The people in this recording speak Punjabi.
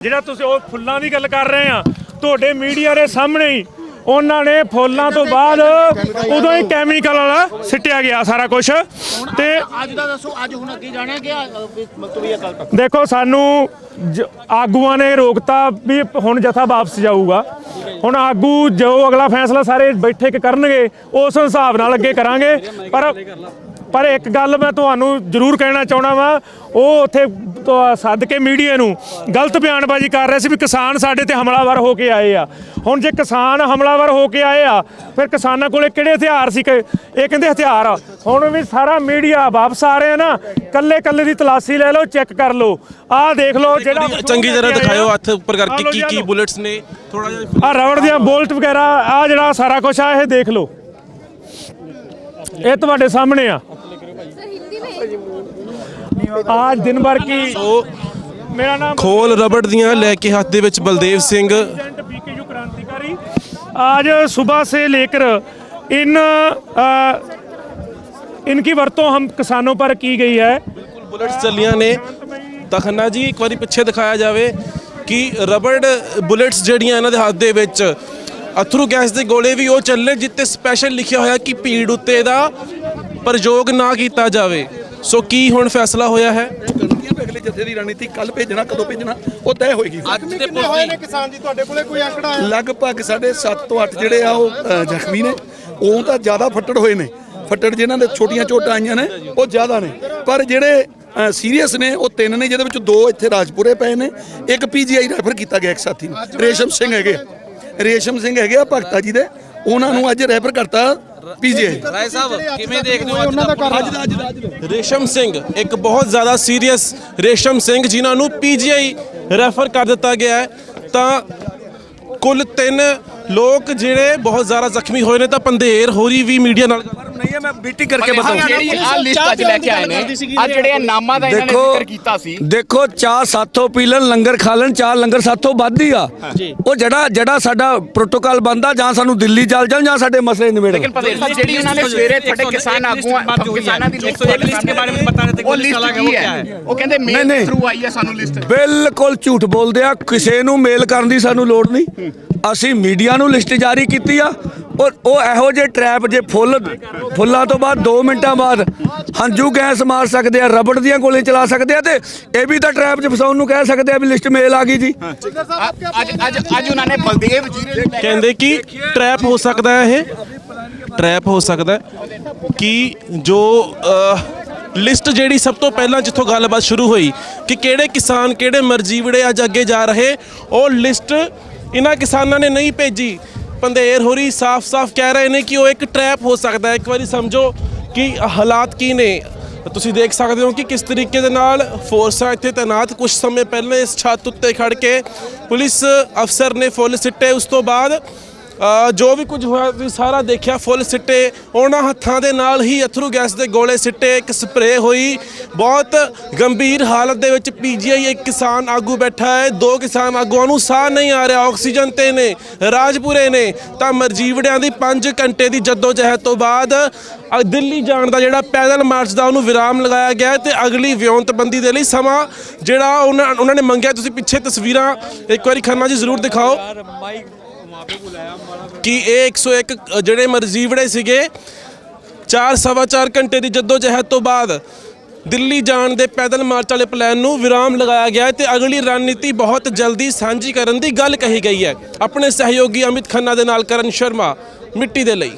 ਜਿਹੜਾ ਤੁਸੀਂ ਉਹ ਫੁੱਲਾਂ ਦੀ ਗੱਲ ਕਰ ਰਹੇ ਆ ਤੁਹਾਡੇ ਮੀਡੀਆ ਦੇ ਸਾਹਮਣੇ ਹੀ ਉਹਨਾਂ ਨੇ ਫੁੱਲਾਂ ਤੋਂ ਬਾਅਦ ਉਦੋਂ ਹੀ ਕੈਮੀਕਲ ਵਾਲਾ ਸਿੱਟਿਆ ਗਿਆ ਸਾਰਾ ਕੁਝ ਤੇ ਅੱਜ ਦਾ ਦੱਸੋ ਅੱਜ ਹੁਣ ਅੱਗੇ ਜਾਣਿਆ ਕਿ ਮਕਤੂਬੀ ਅਕਾਲ ਤਖਤ ਦੇਖੋ ਸਾਨੂੰ ਜ- ਆਗੂਆਂ ਨੇ ਰੋਕਤਾ ਵੀ ਹੁਣ ਜਥਾ ਵਾਪਸ ਜਾਊਗਾ। ਹੁਣ ਆਗੂ ਜੋ ਅਗਲਾ ਫੈਸਲਾ ਸਾਰੇ ਬੈਠੇ ਕੇ ਕਰਨਗੇ ਉਸ ਹਿਸਾਬ ਨਾਲ ਅੱਗੇ ਕਰਾਂਗੇ। ਪਰ ਪਰ ਇੱਕ ਗੱਲ ਮੈਂ ਤੁਹਾਨੂੰ ਜ਼ਰੂਰ ਕਹਿਣਾ ਚਾਹਣਾ ਵਾਂ ਉਹ ਉੱਥੇ ਸੱਦ ਕੇ ਮੀਡੀਆ ਨੂੰ ਗਲਤ ਬਿਆਨਬਾਜ਼ੀ ਕਰ ਰਹੇ ਸੀ ਵੀ ਕਿਸਾਨ ਸਾਡੇ ਤੇ ਹਮਲਾਵਰ ਹੋ ਕੇ ਆਏ ਆ। ਹੁਣ ਜੇ ਕਿਸਾਨ ਹਮਲਾਵਰ ਹੋ ਕੇ ਆਏ ਆ ਫਿਰ ਕਿਸਾਨਾਂ ਕੋਲੇ ਕਿਹੜੇ ਹਥਿਆਰ ਸੀ ਕਿ ਇਹ ਕਹਿੰਦੇ ਹਥਿਆਰ ਆ। ਹੁਣ ਵੀ ਸਾਰਾ ਮੀਡੀਆ ਵਾਪਸ ਆ ਰਿਹਾ ਨਾ ਕੱਲੇ ਕੱਲੇ ਦੀ ਤਲਾਸ਼ੀ ਲੈ ਲਓ ਚੈੱਕ ਕਰ ਲਓ। ਆਹ ਦੇਖ ਲਓ ਜਿਹੜਾ ਚੰਗੀ ਤਰ੍ਹਾਂ ਦਿਖਾਇਓ ਹੱਥ ਉੱਪਰ ਕਰਕੇ ਕੀ ਕੀ। ਬੁਲੇਟਸ ਨੇ ਥੋੜਾ ਜਿਹਾ ਆ ਰਬੜ ਦੀਆਂ ਬੋਲਟ ਵਗੈਰਾ ਆ ਜਿਹੜਾ ਸਾਰਾ ਕੁਝ ਆ ਇਹ ਦੇਖ ਲਓ। ਇਹ ਤੁਹਾਡੇ ਸਾਹਮਣੇ ਆ। आज दिन भर की मेरा नाम ਖੋਲ ਰਬੜ ਦੀਆਂ ਲੈ ਕੇ ਹੱਥ ਦੇ ਵਿੱਚ ਬਲਦੇਵ ਸਿੰਘ प्रेसिडेंट बीकेयू क्रांतिकारी आज सुबह से लेकर इन अ, इनकी वरतों हम किसानों पर की गई है ਬੁਲੇਟਸ ਚੱਲੀਆਂ ਨੇ ਤਾਂ ਖੰਨਾ ਜੀ ਇੱਕ ਵਾਰੀ ਪਿੱਛੇ ਦਿਖਾਇਆ ਜਾਵੇ ਕਿ ਰਬੜ ਬੁਲੇਟਸ ਜਿਹੜੀਆਂ ਇਹਨਾਂ ਦੇ ਹੱਥ ਦੇ ਵਿੱਚ ਅਥਰੂ ਗੈਸ ਦੇ ਗੋਲੇ ਵੀ ਉਹ ਚੱਲੇ ਜਿੱਤੇ ਸਪੈਸ਼ਲ ਲਿਖਿਆ ਹੋਇਆ ਕਿ ਭੀੜ ਉੱਤੇ ਦਾ ਪ੍ਰਯੋਗ ਨਾ ਕੀਤਾ ਜਾਵੇ ਸੋ ਕੀ ਹੁਣ ਫੈਸਲਾ ਹੋਇਆ ਹੈ? ਵੀ ਅਗਲੇ ਜਥੇ ਦੀ ਰਣਨੀਤੀ ਕੱਲ ਭੇਜਣਾ ਕਦੋਂ ਭੇਜਣਾ ਉਹ ਤੈਅ ਹੋਏਗੀ। ਅੱਜ ਤੇ ਕਿੰਨੇ ਹੋਏ ਨੇ ਕਿਸਾਨ ਜੀ ਤੁਹਾਡੇ ਕੋਲੇ ਕੋਈ ਆંકੜਾ ਹੈ? ਲਗਭਗ ਸਾਡੇ 7 ਤੋਂ 8 ਜਿਹੜੇ ਆ ਉਹ ਅ, ਜ਼ਖਮੀ ਨੇ। ਉਹ ਤਾਂ ਜ਼ਿਆਦਾ ਫੱਟੜ ਹੋਏ ਨੇ। ਫੱਟੜ ਜਿਨ੍ਹਾਂ ਦੇ ਛੋਟੀਆਂ ਚੋਟਾਂ ਆਈਆਂ ਨੇ ਉਹ ਜ਼ਿਆਦਾ ਨੇ। ਪਰ ਜਿਹੜੇ ਸੀਰੀਅਸ ਨੇ ਉਹ ਤਿੰਨ ਨੇ ਜਿਹਦੇ ਵਿੱਚ ਦੋ ਇੱਥੇ ਰਾਜਪੁਰੇ ਪਏ ਨੇ। ਇੱਕ ਪੀਜੀਆਈ ਰੈਫਰ ਕੀਤਾ ਗਿਆ ਇੱਕ ਸਾਥੀ ਨੂੰ। ਰੇਸ਼ਮ ਸਿੰਘ ਹੈਗੇ ਰੇਸ਼ਮ ਸਿੰਘ ਹੈਗੇ ਆ ਭਗਤਾ ਜੀ ਦੇ। ਉਹਨਾਂ ਨੂੰ ਅੱਜ ਰੈਫਰ ਕਰਤਾ ਪੀਜੀਆਈ ਰਾਏ ਸਾਹਿਬ ਕਿਵੇਂ ਦੇਖਦੇ ਕਰ ਅੱਜ ਦਾ ਅੱਜ ਦਾ ਅੱਜ ਦਾ ਰੇਸ਼ਮ ਸਿੰਘ ਇੱਕ ਬਹੁਤ ਜ਼ਿਆਦਾ ਸੀਰੀਅਸ ਰੇਸ਼ਮ ਸਿੰਘ ਜਿਨ੍ਹਾਂ ਨੂੰ ਪੀਜੀਆਈ ਰੈਫਰ ਕਰ ਦਿੱਤਾ ਗਿਆ ਹੈ। ਤਾਂ ਕੁੱਲ ਤਿੰਨ ਲੋਕ ਜਿਹੜੇ ਬਹੁਤ ਜ਼ਿਆਦਾ ਜ਼ਖਮੀ ਹੋਏ ਨੇ ਤਾਂ ਪੰਧੇਰ ਹੋਰੀ ਵੀ ਮੀਡੀਆ ਨਾਲ ਹੈ ਮੈਂ ਬੀਟੀ ਕਰਕੇ ਜਿਹੜੀ ਆ ਲਿਸਟ ਅੱਜ ਲੈ ਕੇ ਆਏ ਨੇ ਆ ਜਿਹੜੇ ਨਾਮਾਂ ਦਾ ਇਹਨਾਂ ਨੇ ਜ਼ਿਕਰ ਕੀਤਾ ਸੀ। ਦੇਖੋ ਚਾਹ ਸਾਥੋਂ ਪੀ ਲੈਣ ਲੰਗਰ ਖਾ ਲੈਣ ਚਾਹ ਲੰਗਰ ਸਾਥੋਂ ਵੱਧ ਹੀ ਆ। ਉਹ ਜਿਹੜਾ ਜਿਹੜਾ ਸਾਡਾ ਪ੍ਰੋਟੋਕਾਲ ਬੰਦਾ ਜਾਂ ਸਾਨੂੰ ਦਿੱਲੀ ਚੱਲ ਜਾਣ ਜਾਂ ਸਾਡੇ ਮਸਲੇ ਨਿਬੇੜਨ। ਲੇਕਿਨ ਪ੍ਰਦੇਸ਼ ਸਾਹਿਬ ਜਿਹੜੀ ਉਹਨਾਂ ਨੇ ਸਵੇਰੇ ਤੁਹਾਡੇ ਕਿਸਾਨ ਆਗੂਆਂ ਕਿਸਾਨਾਂ ਦੀ ਲਿਸਟ ਲਿਸਟ ਦੇ ਬਾਰੇ ਵਿੱਚ ਬਤਾ ਰਹੇ ਥੇ ਉਹ ਲਿਸਟ ਕੀ ਹੈ? ਉਹ ਕਹਿੰਦੇ ਮੇਲ। ਥਰੂ ਆਈ ਹੈ ਸਾਨੂੰ ਲਿਸਟ ਬਿਲਕੁਲ ਝੂਠ ਬੋਲਦੇ ਆ ਕਿਸੇ ਨੂੰ ਮੇਲ ਕਰਨ ਦੀ ਸਾਨੂੰ ਲੋੜ ਨਹੀਂ। ਅਸੀਂ ਮੀਡੀਆ ਨੂੰ ਲਿਸਟ ਜਾਰੀ ਕੀਤੀ ਆ ਔਰ ਉਹ ਇਹੋ ਜਿਹੇ ਟਰੈਪ ਜੇ ਫੁੱਲ ਫੁੱਲਾਂ ਤੋਂ ਬਾਅਦ 2 ਮਿੰਟਾਂ ਬਾਅਦ ਹੰਝੂ ਗੈਸ ਮਾਰ ਸਕਦੇ ਆ ਰਬੜ ਦੀਆਂ ਗੋਲੀਆਂ ਚਲਾ ਸਕਦੇ ਆ ਤੇ ਇਹ ਵੀ ਤਾਂ ਟਰੈਪ 'ਚ ਫਸਾਉਣ ਨੂੰ ਕਹਿ ਸਕਦੇ ਆ ਵੀ ਲਿਸਟ ਮੇਲ ਆ ਗਈ ਜੀ। ਅੱਜ ਅੱਜ ਅੱਜ ਉਹਨਾਂ ਨੇ ਬਲਦੇਵ ਜੀ ਕਹਿੰਦੇ ਕਿ ਟਰੈਪ ਹੋ ਸਕਦਾ ਹੈ ਇਹ? ਟਰੈਪ ਹੋ ਸਕਦਾ ਹੈ ਕਿ ਜੋ ਲਿਸਟ ਜਿਹੜੀ ਸਭ ਤੋਂ ਪਹਿਲਾਂ ਜਿੱਥੋਂ ਗੱਲਬਾਤ ਸ਼ੁਰੂ ਹੋਈ ਕਿ ਕਿਹੜੇ ਕਿਸਾਨ ਕਿਹੜੇ ਮਰਜੀਵੜੇ ਅੱਜ ਅੱਗੇ ਜਾ ਰਹੇ ਉਹ ਲਿਸਟ ਇਹਨਾਂ ਕਿਸਾਨਾਂ ਨੇ ਨਹੀਂ ਭੇਜੀ। ਪੰਧੇਰ ਹੋਰੀ ਸਾਫ਼-ਸਾਫ਼ ਕਹਿ ਰਹੇ ਨੇ ਕਿ ਉਹ ਇੱਕ ਟਰੈਪ ਹੋ ਸਕਦਾ ਹੈ। ਇੱਕ ਵਾਰੀ ਸਮਝੋ ਕਿ ਹਾਲਾਤ ਕੀ ਨੇ। ਤੁਸੀਂ ਦੇਖ ਸਕਦੇ ਹੋ ਕਿ ਕਿਸ ਤਰੀਕੇ ਦੇ ਨਾਲ ਫੋਰਸਾਂ ਇੱਥੇ ਤਾਇਨਾਤ ਕੁਝ ਸਮੇਂ ਪਹਿਲਾਂ ਇਸ ਛੱਤ ਉੱਤੇ ਖੜ ਕੇ ਪੁਲਿਸ ਅਫਸਰ ਨੇ ਫੁੱਲ ਸਿੱਟੇ। ਉਸ ਤੋਂ ਬਾਅਦ ਜੋ ਵੀ ਕੁਝ ਹੋਇਆ, ਤੁਸੀਂ ਸਾਰਾ ਦੇਖਿਆ, ਫੁੱਲ ਸਿੱਟੇ। ਉਹਨਾਂ ਹੱਥਾਂ ਦੇ ਨਾਲ ਹੀ ਅਥਰੂ ਗੈਸ ਦੇ ਗੋਲੇ ਸਿੱਟੇ, ਇੱਕ ਸਪਰੇਅ ਹੋਈ। ਬਹੁਤ ਗੰਭੀਰ ਹਾਲਤ ਦੇ ਵਿੱਚ ਪੀਜੀਆਈ ਇੱਕ ਕਿਸਾਨ ਆਗੂ ਬੈਠਾ ਹੈ। ਦੋ ਕਿਸਾਨ ਆਗੂਆਂ ਨੂੰ ਸਾਹ ਨਹੀਂ ਆ ਰਿਹਾ, ਆਕਸੀਜਨ ਤੇ ਨੇ, ਰਾਜਪੁਰੇ ਨੇ। ਤਾਂ ਮਰਜੀਵੜਿਆਂ ਦੀ 5 ਘੰਟੇ ਦੀ ਜਦੋਜਹਿਦ ਤੋਂ ਬਾਅਦ ਦਿੱਲੀ ਜਾਣ ਦਾ ਜਿਹੜਾ ਪੈਦਲ ਮਾਰਚ ਦਾ ਉਹਨੂੰ ਵਿਰਾਮ ਲਗਾਇਆ ਗਿਆ ਹੈ ਤੇ ਅਗਲੀ ਵਿਉਂਤਬੰਦੀ ਦੇ ਲਈ ਸਮਾਂ, ਜਿਹੜਾ ਉਹਨਾਂ ਉਹਨਾਂ ਨੇ ਮੰਗਿਆ। ਤੁਸੀਂ ਪਿੱਛੇ ਤਸਵੀਰਾਂ ਇੱਕ ਵਾਰੀ ਖੰਨਾ ਜੀ ਜ਼ਰੂਰ ਦਿਖਾਓ। ਕਿ ਇਹ 101 ਜਿਹੜੇ ਮਰਜ਼ੀਵੜੇ ਸੀਗੇ 4 ਸਵਾ 4 ਘੰਟੇ ਦੀ ਜੱਦੋ ਜਹਿਦ ਤੋਂ ਬਾਅਦ ਦਿੱਲੀ ਜਾਣ ਦੇ ਪੈਦਲ ਮਾਰਚ ਵਾਲੇ ਪਲਾਨ ਨੂੰ ਵਿਰਾਮ ਲਗਾਇਆ ਗਿਆ ਹੈ ਤੇ ਅਗਲੀ ਰਣਨੀਤੀ ਬਹੁਤ ਜਲਦੀ ਸਾਂਝੀ ਕਰਨ ਦੀ ਗੱਲ ਕਹੀ ਗਈ ਹੈ। ਆਪਣੇ ਸਹਿਯੋਗੀ ਅਮਿਤ ਖੰਨਾ ਦੇ ਨਾਲ ਕਰਨ ਸ਼ਰਮਾ, ਮਿੱਟੀ ਦੇ ਲਈ।